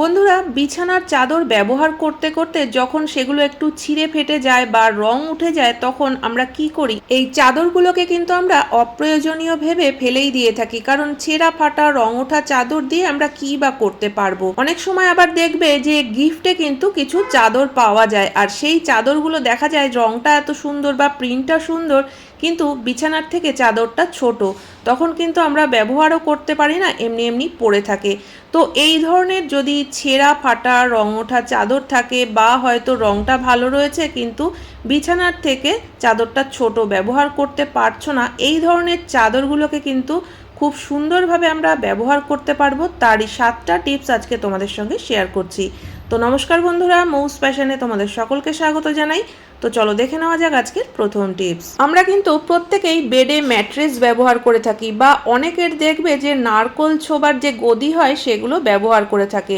বন্ধুরা, বিছানার চাদর ব্যবহার করতে করতে যখন সেগুলো একটু ছিঁড়ে ফেটে যায় বা রং উঠে যায়, তখন আমরা কি করি? এই চাদরগুলোকে কিন্তু আমরা অপ্রয়োজনীয় ভেবে ফেলেই দিয়ে থাকি। কারণ ছেঁড়া ফাটা, রং ওঠা চাদর দিয়ে আমরা কি বা করতে পারব? অনেক সময় আবার দেখবে যে গিফটে কিন্তু কিছু চাদর পাওয়া যায়। আর সেই চাদরগুলো দেখা যায় রংটা এত সুন্দর বা প্রিন্টটা সুন্দর, কিন্তু বিছানার থেকে চাদরটা ছোট। তখন কিন্তু আমরা ব্যবহারও করতে পারি না, এমনি এমনি পড়ে থাকে। তো এই ধরনের যদি ছেঁড়া ফাটা রং ওঠা চাদর থাকে বা হয়তো রংটা ভালো রয়েছে, কিন্তু বিছানার থেকে চাদরটা ছোট ব্যবহার করতে পারছ না। এই ধরনের চাদরগুলোকে কিন্তু খুব সুন্দরভাবে আমরা ব্যবহার করতে পারব। তারই সাতটা টিপস আজকে তোমাদের সঙ্গে শেয়ার করছি। তো নমস্কার বন্ধুরা, মৌস প্যাশনে তোমাদের সকলকে স্বাগত জানাই। তো চলো দেখে নেওয়া যাক আজকের প্রথম টিপস। আমরা কিন্তু প্রত্যেকেই বেডে ম্যাট্রেস ব্যবহার করে থাকি বা অনেকের দেখবে যে নারকোল ছোবার যে গদি হয় সেগুলো ব্যবহার করে থাকে।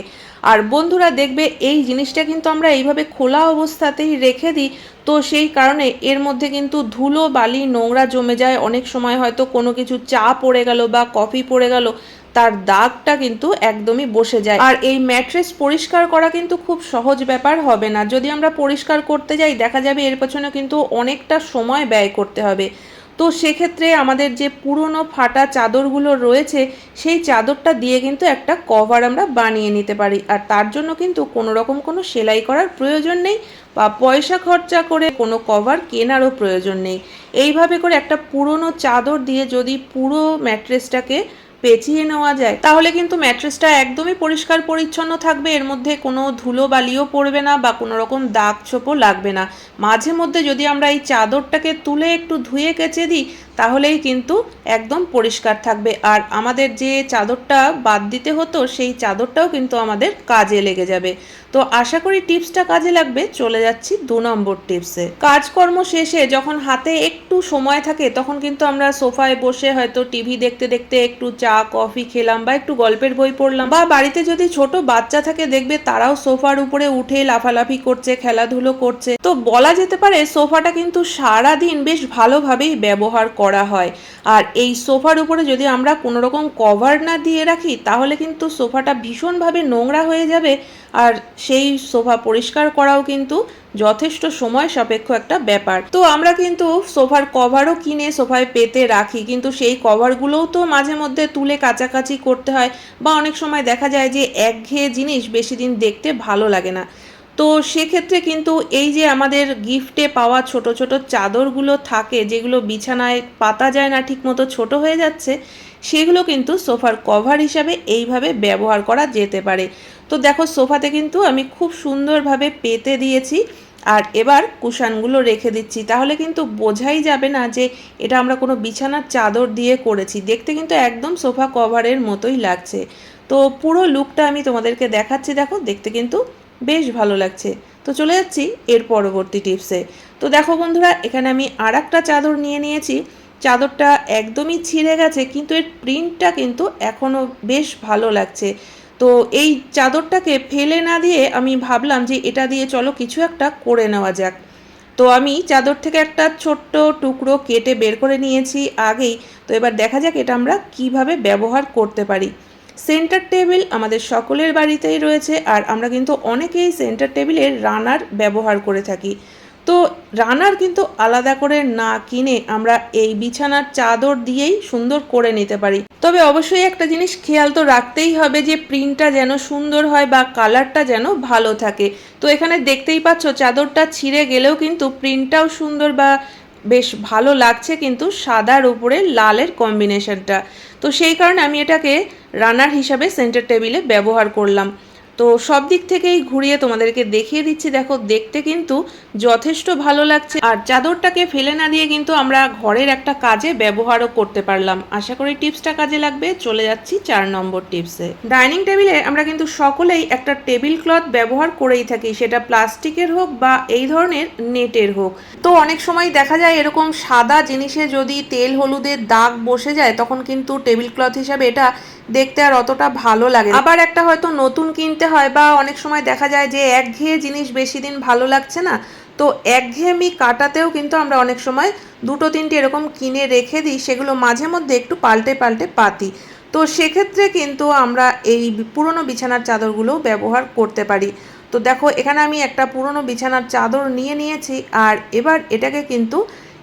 আর বন্ধুরা দেখবে এই জিনিসটা কিন্তু আমরা এইভাবে খোলা অবস্থাতেই রেখে দিই। তো সেই কারণে এর মধ্যে কিন্তু ধুলো, বালি, নোংরা জমে যায়। অনেক সময় হয়তো কোনো কিছু চা পড়ে গেল বা কফি পড়ে গেল। তার দাগটা কিন্তু একদমই বসে যায়। আর এই ম্যাট্রেস পরিষ্কার করা কিন্তু খুব সহজ ব্যাপার হবে না। যদি আমরা পরিষ্কার করতে যাই, দেখা যাবে এর পেছনে কিন্তু অনেকটা সময় ব্যয় করতে হবে। তো সেক্ষেত্রে আমাদের যে পুরনো ফাটা চাদরগুলো রয়েছে, সেই চাদরটা দিয়ে কিন্তু একটা কভার আমরা বানিয়ে নিতে পারি। আর তার জন্য কিন্তু কোনো রকম কোনো সেলাই করার প্রয়োজন নেই বা পয়সা খরচা করে কোনো কভার কেনারও প্রয়োজন নেই। এইভাবে করে একটা পুরনো চাদর দিয়ে যদি পুরো ম্যাট্রেসটাকে পেঁচিয়ে নেওয়া যায়, তাহলে কিন্তু ম্যাট্রেসটা একদমই পরিষ্কার পরিচ্ছন্ন থাকবে। এর মধ্যে কোনো ধুলো বালিও পড়বে না বা কোনো রকম দাগ ছোপও লাগবে না। মাঝে মধ্যে যদি আমরা এই চাদরটাকে তুলে একটু ধুয়ে কেচে দিই, তাহলেই কিন্তু একদম পরিষ্কার থাকবে। আর আমাদের যে চাদরটা বাদ দিতে হতো, সেই চাদরটাও কিন্তু আমাদের কাজে লেগে যাবে। তো আশা করি টিপসটা কাজে লাগবে। চলে যাচ্ছি দু নম্বর টিপসে। কাজকর্ম শেষে যখন হাতে একটু সময় থাকে, তখন কিন্তু আমরা সোফায় বসে হয়তো টিভি দেখতে দেখতে একটু চা কফি খেলাম বা একটু গল্পের বই পড়লাম বা বাড়িতে যদি ছোট বাচ্চা থাকে দেখবে তারাও সোফার উপরে উঠে লাফালাফি করছে, খেলাধুলো করছে। তো বলা যেতে পারে সোফাটা কিন্তু সারা দিন বেশ ভালোভাবেই ব্যবহার করা হয়। আর এই সোফার উপরে যদি আমরা কোনো রকম কভার না দিয়ে রাখি, তাহলে কিন্তু সোফাটা ভীষণভাবে নোংরা হয়ে যাবে। আর সেই সোফা পরিষ্কার করাও কিন্তু যথেষ্ট সময় সাপেক্ষ একটা ব্যাপার। তো আমরা কিন্তু সোফার কভারও কিনে সোফায় পেতে রাখি, কিন্তু সেই কভারগুলোও তো মাঝে মধ্যে তুলে কাচাকাচি করতে হয় বা অনেক সময় দেখা যায় যে একঘেয়ে জিনিস বেশি দিন দেখতে ভালো লাগে না। তো সেক্ষেত্রে কিন্তু এই যে আমাদের গিফটে পাওয়া ছোট ছোট চাদরগুলো থাকে, যেগুলো বিছানায় পাতা যায় না ঠিকমতো ছোট হয়ে যাচ্ছে, সেগুলো কিন্তু সোফার কভার হিসাবে এইভাবে ব্যবহার করা যেতে পারে। তো দেখো, সোফাতে কিন্তু আমি খুব সুন্দরভাবে পেতে দিয়েছি। আর এবার কুশানগুলো রেখে দিচ্ছি। তাহলে কিন্তু বোঝাই যাবে না যে এটা আমরা কোনো বিছানার চাদর দিয়ে করেছি। দেখতে কিন্তু একদম সোফা কভারের মতোই লাগছে। তো পুরো লুকটা আমি তোমাদেরকে দেখাচ্ছি। দেখো, দেখতে কিন্তু বেশ ভালো লাগছে। তো চলে যাচ্ছি এর পরবর্তী টিপসে। তো দেখো বন্ধুরা, এখানে আমি আর চাদর নিয়ে নিয়েছি। চাদরটা একদমই ছিঁড়ে গেছে, কিন্তু এর প্রিন্টটা কিন্তু এখনও বেশ ভালো লাগছে। তো এই চাদরটাকে ফেলে না দিয়ে আমি ভাবলাম যে এটা দিয়ে চলো কিছু একটা করে নেওয়া যাক। তো আমি চাদর থেকে একটা ছোট্ট টুকরো কেটে বের করে নিয়েছি আগেই। তো এবার দেখা যাক এটা আমরা কীভাবে ব্যবহার করতে পারি। সেন্টার টেবিল আমাদের সকলের বাড়িতেই রয়েছে আর আমরা কিন্তু অনেকেই সেন্টার টেবিলের রানার ব্যবহার করে থাকি। তো রানার কিন্তু আলাদা করে না কিনে আমরা এই বিছানার চাদর দিয়েই সুন্দর করে নিতে পারি। তবে অবশ্যই একটা জিনিস খেয়াল তো রাখতেই হবে যে প্রিন্টটা যেন সুন্দর হয় বা কালারটা যেন ভালো থাকে। তো এখানে দেখতেই পাচ্ছ চাদরটা ছিঁড়ে গেলেও কিন্তু প্রিন্টটাও সুন্দর বা বেশ ভালো লাগছে কিন্তু সাদার উপরে লালের কম্বিনেশনটা তো সেই কারণে আমি এটাকে রানার হিসাবে সেন্টার টেবিলে ব্যবহার করলাম। তো সব দিক থেকেই ঘুরিয়ে তোমাদেরকে দেখিয়ে দিচ্ছি। দেখো, দেখতে কিন্তু যথেষ্ট ভালো লাগছে। আর চাদরটাকে ফেলে না দিয়ে কিন্তু আমরা ঘরের একটা কাজে ব্যবহারও করতে পারলাম। আশা করি টিপসটা কাজে লাগবে। চলে যাচ্ছি চার নম্বর টিপসে। ডাইনিং টেবিলে আমরা কিন্তু সকলেই একটা টেবিল ক্লথ ব্যবহার করেই থাকি। সেটা প্লাস্টিকের হোক বা এই ধরনের নেটের হোক। তো অনেক সময় দেখা যায় এরকম সাদা জিনিসে যদি তেল হলুদের দাগ বসে যায়, তখন কিন্তু টেবিল ক্লথ হিসাবে এটা দেখতে আর অতটা ভালো লাগে। আবার একটা হয়তো নতুন কিনতে হয় বা অনেক সময় দেখা যায় যে একঘেয়ে জিনিস বেশি দিন ভালো লাগছে না, তো একঘেয়েমি কাটাতেও কিন্তু আমরা অনেক সময় দুটো তিনটে এরকম কিনে রেখে দিই, সেগুলো মাঝে মধ্যে একটু পাল্টে পাল্টে পাতি। তো সেক্ষেত্রে কিন্তু আমরা এই পুরনো বিছানার চাদরগুলো ব্যবহার করতে পারি। তো দেখো, এখানে আমি একটা পুরনো বিছানার চাদর নিয়ে নিয়েছি, আর এবার এটাকে কিন্তু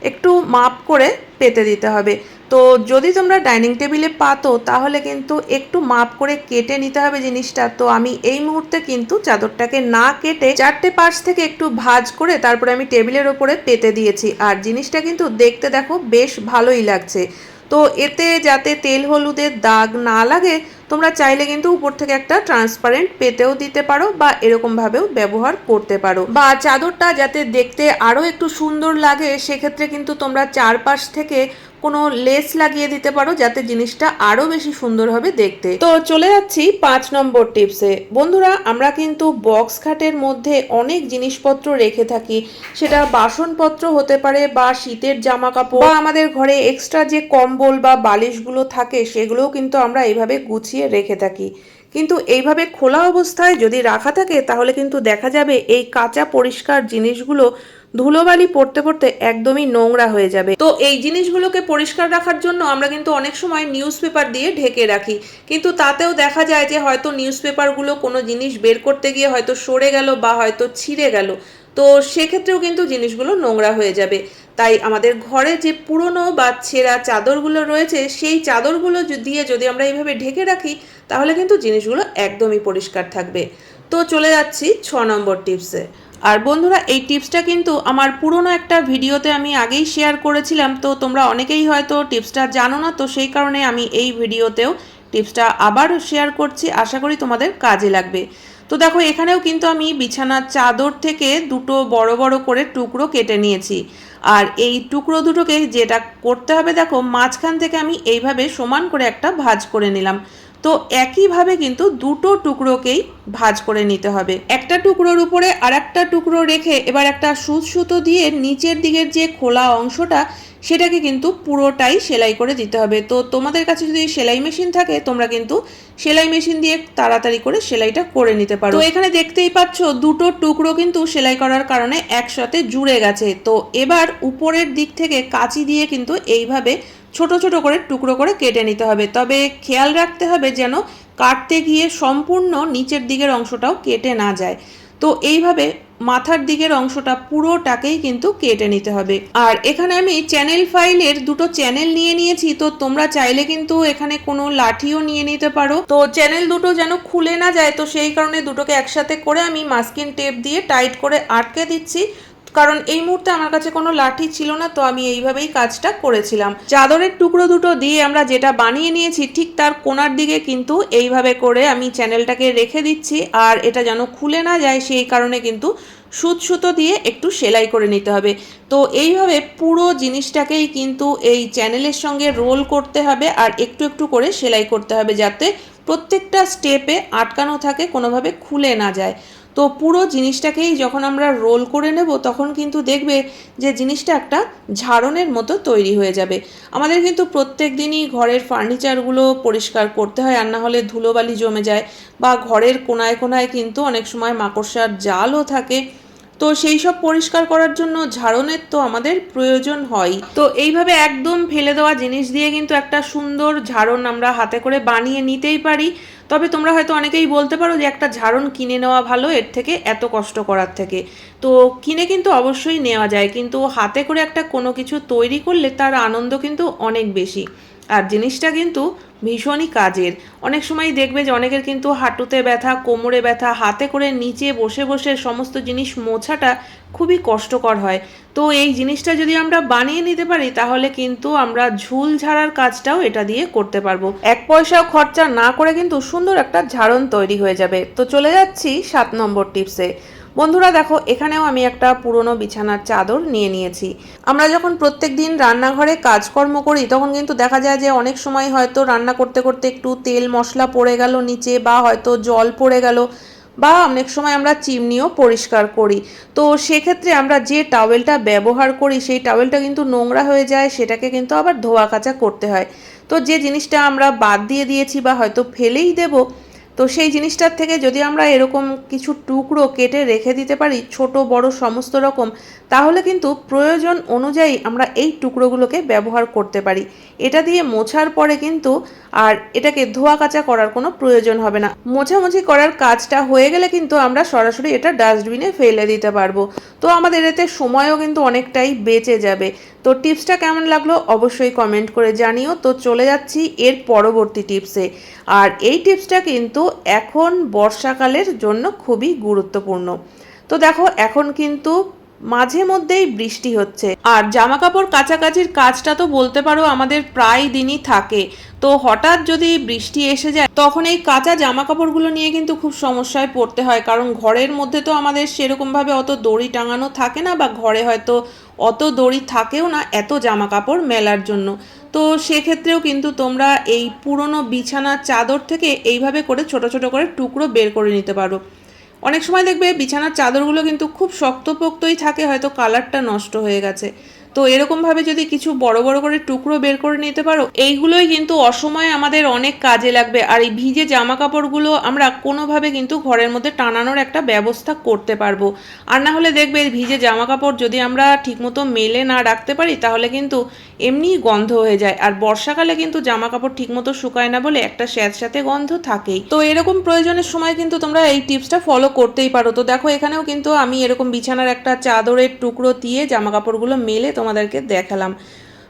একটু মাপ করে পেতে দিতে হবে। তো যদি তোমরা ডাইনিং টেবিলে পাতো, তাহলে কিন্তু একটু মাপ করে কেটে নিতে হবে জিনিসটা। তো আমি এই মুহূর্তে কিন্তু চাদরটাকে না কেটে চারটে পাশ থেকে একটু ভাজ করে তারপরে আমি টেবিলের ওপরে পেতে দিয়েছি। আর জিনিসটা কিন্তু দেখতে দেখো বেশ ভালোই লাগছে। তো এতে যাতে তেল হলুদের দাগ না লাগে, তোমরা চাইলে কিন্তু উপর থেকে একটা ট্রান্সপারেন্ট পেতেও দিতে পারো বা এরকমভাবেও ব্যবহার করতে পারো। বা চাদরটা যাতে দেখতে আরও একটু সুন্দর লাগে, সেক্ষেত্রে কিন্তু তোমরা চারপাশ থেকে কোনো লেস লাগিয়ে দিতে পারো যাতে জিনিসটা আরও বেশি সুন্দর হবে দেখতে। তো চলে যাচ্ছি পাঁচ নম্বর টিপসে। বন্ধুরা, আমরা কিন্তু বক্স খাটের মধ্যে অনেক জিনিসপত্র রেখে থাকি। সেটা বাসনপত্র হতে পারে বা শীতের জামা কাপড় বা আমাদের ঘরে এক্সট্রা যে কম্বল বা বালিশগুলো থাকে, সেগুলোও কিন্তু আমরা এইভাবে গুছিয়ে রেখে থাকি। কিন্তু এইভাবে খোলা অবস্থায় যদি রাখা থাকে, তাহলে কিন্তু দেখা যাবে এই কাঁচা পরিষ্কার জিনিসগুলো ধুলোবালি পড়তে পড়তে একদমই নোংরা হয়ে যাবে। তো এই জিনিসগুলোকে পরিষ্কার রাখার জন্য আমরা কিন্তু অনেক সময় নিউজ পেপার দিয়ে ঢেকে রাখি। কিন্তু তাতেও দেখা যায় যে হয়তো নিউজ পেপারগুলো কোনো জিনিস বের করতে গিয়ে হয়তো সরে গেল বা হয়তো ছিঁড়ে গেল। তো সেক্ষেত্রেও কিন্তু জিনিসগুলো নোংরা হয়ে যাবে। তাই আমাদের ঘরে যে পুরনো বা ছেঁড়া চাদরগুলো রয়েছে, সেই চাদরগুলো দিয়ে যদি আমরা এইভাবে ঢেকে রাখি, তাহলে কিন্তু জিনিসগুলো একদমই পরিষ্কার থাকবে। তো চলে যাচ্ছি ছ নম্বর টিপসে। আর বন্ধুরা, এই টিপসটা কিন্তু আমার পুরনো একটা ভিডিওতে আমি আগেই শেয়ার করেছিলাম, তো তোমরা অনেকেই হয়তো টিপসটা জানো না, তো সেই কারণে আমি এই ভিডিওতেও টিপসটা আবার শেয়ার করছি। আশা করি তোমাদের কাজে লাগবে। তো দেখো, এখানেও কিন্তু আমি বিছানার চাদর থেকে দুটো বড় বড় করে টুকরো কেটে নিয়েছি। আর এই টুকরো দুটোকে যেটা করতে হবে, দেখো, মাঝখান থেকে আমি এইভাবে সমান করে একটা ভাঁজ করে নিলাম। তো একইভাবে কিন্তু দুটো টুকরোকেই ভাজ করে নিতে হবে। একটা টুকরোর উপরে আর একটা টুকরো রেখে এবার একটা সুচ সুতো দিয়ে নিচের দিকের যে খোলা অংশটা, সেটাকে কিন্তু পুরোটাই সেলাই করে দিতে হবে। তো তোমাদের কাছে যদি সেলাই মেশিন থাকে, তোমরা কিন্তু সেলাই মেশিন দিয়ে তাড়াতাড়ি করে সেলাইটা করে নিতে পারো। তো এখানে দেখতেই পাচ্ছ, দুটো টুকরো কিন্তু সেলাই করার কারণে একসাথে জুড়ে গেছে। তো এবার উপরের দিক থেকে কাঁচি দিয়ে কিন্তু এইভাবে ছোট ছোট করে টুকরো করে কেটে নিতে হবে। তবে খেয়াল রাখতে হবে যেন কাটতে গিয়ে সম্পূর্ণ নিচের দিকের অংশটাও কেটে না যায়। তো এইভাবে মাথার দিকের অংশটা পুরোটাকেই কিন্তু কেটে নিতে হবে। আর এখানে আমি চ্যানেল ফাইলের দুটো চ্যানেল নিয়ে নিয়েছি, তো তোমরা চাইলে কিন্তু এখানে কোনো লাঠিও নিয়ে নিতে পারো। তো চ্যানেল দুটো যেন খুলে না যায়, তো সেই কারণে দুটোকে একসাথে করে আমি মাস্কিন টেপ দিয়ে টাইট করে আটকে দিচ্ছি। কারণ এই মুহূর্তে আমার কাছে কোনো লাঠি ছিল না, তো আমি এইভাবেই কাজটা করেছিলাম। চাদরের টুকরো দুটো দিয়ে আমরা যেটা বানিয়ে নিয়েছি, ঠিক তার কোনার দিকে কিন্তু এইভাবে করে আমি চ্যানেলটাকে রেখে দিচ্ছি, আর এটা যেন খুলে না যায় সেই কারণে কিন্তু সুত সুতো দিয়ে একটু সেলাই করে নিতে হবে। তো এইভাবে পুরো জিনিসটাকেই কিন্তু এই চ্যানেলের সঙ্গে রোল করতে হবে, আর একটু একটু করে সেলাই করতে হবে যাতে প্রত্যেকটা স্টেপে আটকানো থাকে, কোনোভাবে খুলে না যায়। তো পুরো জিনিসটাকেই যখন আমরা রোল করে নেব, তখন কিন্তু দেখবে যে জিনিসটা একটা ঝাড়নের মতো তৈরি হয়ে যাবে। আমাদের কিন্তু প্রত্যেক দিনই ঘরের ফার্নিচারগুলো পরিষ্কার করতে হয়, আর না হলে ধুলোবালি জমে যায় বা ঘরের কোনায় কোনায় কিন্তু অনেক সময় মাকড়সার জালও থাকে। তো সেই সব পরিষ্কার করার জন্য ঝাড়নের তো আমাদের প্রয়োজন হয়। তো এইভাবে একদম ফেলে দেওয়া জিনিস দিয়ে কিন্তু একটা সুন্দর ঝাড়ন আমরা হাতে করে বানিয়ে নিতেই পারি। তবে তোমরা হয়তো অনেকেই বলতে পারো যে একটা ঝাড়ন কিনে নেওয়া ভালো, এর থেকে এত কষ্ট করার থেকে। তো কিনে কিন্তু অবশ্যই নেওয়া যায়, কিন্তু হাতে করে একটা কোনো কিছু তৈরি করলে তার আনন্দ কিন্তু অনেক বেশি। আর জিনিসটা কিন্তু ভীষণই কাজের। অনেক সময় দেখবে যে অনেকের কিন্তু হাঁটুতে ব্যথা, কোমরে ব্যথা, হাতে করে নিচে বসে বসে সমস্ত জিনিস মোছাটা খুবই কষ্টকর হয়। তো এই জিনিসটা যদি আমরা বানিয়ে নিতে পারি, তাহলে কিন্তু আমরা ঝুল ঝাড়ার কাজটাও এটা দিয়ে করতে পারব। এক পয়সাও খরচা না করে কিন্তু সুন্দর একটা ঝাড়ন তৈরি হয়ে যাবে। তো চলে যাচ্ছি সাত নম্বর টিপসে। বন্ধুরা দেখো, এখানেও আমি একটা পুরনো বিছানার চাদর নিয়ে নিয়েছি। আমরা যখন প্রত্যেক দিন রান্নাঘরে কাজকর্ম করি, তখন কিন্তু দেখা যায় যে অনেক সময় হয়তো রান্না করতে করতে একটু তেল মশলা পড়ে গেল নিচে বা হয়তো জল পড়ে গেল বা অনেক সময় আমরা চিমনিও পরিষ্কার করি। তো সেক্ষেত্রে আমরা যে টাওয়েলটা ব্যবহার করি, সেই টাওয়েলটা কিন্তু নোংরা হয়ে যায়, সেটাকে কিন্তু আবার ধোয়া কাচা করতে হয়। তো যে জিনিসটা আমরা বাদ দিয়ে দিয়েছি বা হয়তো ফেলেই দেবো তো সেই জিনিসটার থেকে যদি আমরা এরকম কিছু টুকরো কেটে রেখে দিতে পারি, ছোট, বড়, সমস্ত রকম, তাহলে কিন্তু প্রয়োজন অনুযায়ী আমরা এই টুকরোগুলোকে ব্যবহার করতে পারি। এটা দিয়ে মোছার পরে কিন্তু আর এটাকে ধোয়া কাচা করার কোনো প্রয়োজন হবে না। মোছামুছি করার কাজটা হয়ে গেলে কিন্তু আমরা সরাসরি এটা ডাস্টবিনে ফেলে দিতে পারব। তো আমাদের এতে সময়ও কিন্তু অনেকটাই বেঁচে যাবে। তো টিপসটা কেমন লাগল অবশ্যই কমেন্ট করে জানিও। তো চলে যাচ্ছি এর পরবর্তী টিপসে আর এই টিপসটা কিন্তু এখন বর্ষাকালের জন্য খুবই গুরুত্বপূর্ণ। তো দেখো, এখন কিন্তু মাঝে মধ্যেই বৃষ্টি হচ্ছে। আর জামা কাপড় কাছাকাছির কাজটা তো বলতে পারো আমাদের প্রায় দিনই থাকে। তো হঠাৎ যদি বৃষ্টি এসে যায়, তখন এই কাঁচা জামা কাপড়গুলো নিয়ে কিন্তু খুব সমস্যায় পড়তে হয়। কারণ ঘরের মধ্যে তো আমাদের সেরকমভাবে অত দড়ি টাঙানো থাকে না বা ঘরে হয়তো অত দড়ি থাকেও না এত জামা কাপড় মেলার জন্য। তো সেক্ষেত্রেও কিন্তু তোমরা এই পুরনো বিছানার চাদর থেকে এইভাবে করে ছোট ছোট করে টুকরো বের করে নিতে পারো। অনেক সময় দেখবে বিছানার চাদরগুলো কিন্তু খুব শক্তপোক্তই থাকে হয়তো কালারটা নষ্ট হয়ে গেছে। তো এরকমভাবে যদি কিছু বড় বড় করে টুকরো বের করে নিতে পারো, এইগুলোই কিন্তু অসময়ে আমাদের অনেক কাজে লাগবে। আর এই ভিজে জামা কাপড়গুলো আমরা কোনোভাবে কিন্তু ঘরের মধ্যে টানানোর একটা ব্যবস্থা করতে পারব। আর না হলে দেখবে এই ভিজে জামা কাপড় যদি আমরা ঠিকমতো মেলে না রাখতে পারি, তাহলে কিন্তু এমনিই গন্ধ হয়ে যায়। আর বর্ষাকালে কিন্তু জামা কাপড় ঠিকমতো শুকায় না বলে একটা স্যাঁত স্যাঁতস্যাঁতে গন্ধ থাকেই। তো এরকম প্রয়োজনের সময় কিন্তু তোমরা এই টিপসটা ফলো করতেই পারো। তো দেখো এখানেও কিন্তু আমি এরকম বিছানার একটা চাদরের টুকরো দিয়ে জামা কাপড়গুলো মেলে তোমাদেরকে দেখালাম।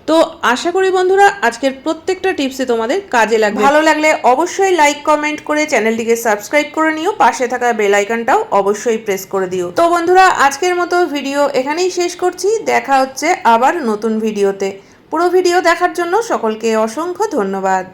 তো আশা করি বন্ধুরা, আজকের প্রত্যেকটা টিপসে তোমাদের কাজে লাগবে। ভালো লাগলে অবশ্যই লাইক কমেন্ট করে চ্যানেলটিকে সাবস্ক্রাইব করে নিও। পাশে থাকা বেল আইকনটাও অবশ্যই প্রেস করে দিও। তো বন্ধুরা, আজকের মতো ভিডিও এখানেই শেষ করছি। দেখা হচ্ছে আবার নতুন ভিডিওতে পুরো ভিডিও দেখার জন্য সকলকে অসংখ্য ধন্যবাদ।